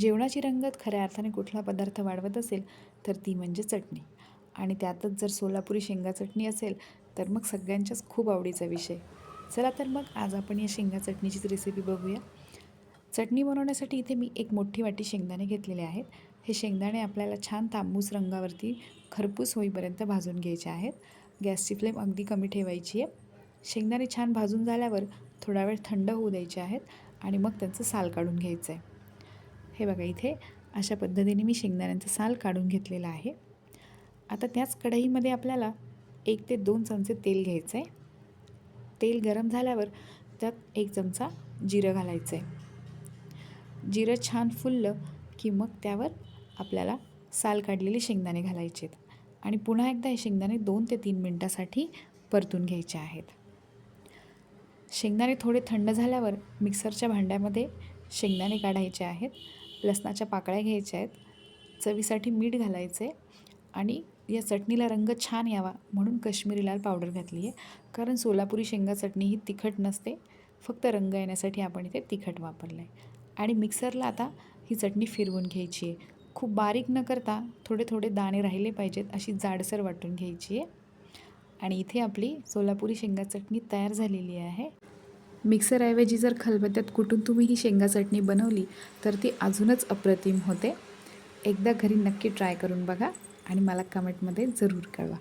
जेवणाची रंगत खऱ्या अर्थाने कुठला पदार्थ वाढवत असेल तर ती म्हणजे चटणी. आणि त्यातच जर सोलापुरी शेंगा चटणी असेल तर मग सगळ्यांच्याच खूप आवडीचा विषय. चला तर मग आज आपण या शेंगा चटणीचीच रेसिपी बघूया. चटणी बनवण्यासाठी इथे मी एक मोठी वाटी शेंगदाणे घेतलेले आहेत. हे शेंगदाणे आपल्याला छान तांबूस रंगावरती खरपूस होईपर्यंत भाजून घ्यायचे आहेत. गॅसची फ्लेम अगदी कमी ठेवायची आहे. शेंगदाणे छान भाजून झाल्यावर थोडा वेळ थंड होऊ द्यायचे आहेत आणि मग त्यांचं साल काढून घ्यायचं आहे. हे बघा इथे अशा पद्धतीने मी शेंगदाण्यांचं साल काढून घेतलेलं आहे. आता त्याच कढईमध्ये आपल्याला एक ते दोन चमचे तेल घ्यायचं आहे. तेल गरम झाल्यावर त्यात एक चमचा जिरं घालायचं आहे. जिरं छान फुललं की मग त्यावर आपल्याला साल काढलेले शेंगदाणे घालायचे आहेत. आणि पुन्हा एकदा हे शेंगदाणे दोन ते तीन मिनटासाठी परतून घ्यायचे आहेत. शेंगदाणे थोडे थंड झाल्यावर मिक्सरच्या भांड्यामध्ये शेंगदाणे काढायचे आहेत. लसणाच्या पाकळ्या घ्यायच्या आहेत. चवीसाठी मीठ घालायचं आहे आणि या चटणीला रंग छान यावा म्हणून काश्मीरी लाल पावडर घातली आहे कारण सोलापुरी शेंगा चटणी ही तिखट नसते. फक्त रंग येण्यासाठी आपण इथे तिखट वापरलं आहे आणि मिक्सरला आता ही चटणी फिरवून घ्यायची आहे खूप बारीक न करता थोडे थोडे दाणे राहिले पाहिजेत अशी जाडसर वाटून घ्यायची आहे आणि इथे आपली सोलापुरी शेंगा चटणी तयार झालेली आहे. मिक्सरऐवजी जर खलबत्त्यात कुटून तुम्ही ही शेंगा चटणी बनवली तर ती अजूनच अप्रतिम होते. एकदा घरी नक्की ट्राय करून बघा आणि मला कमेंटमध्ये जरूर कळवा.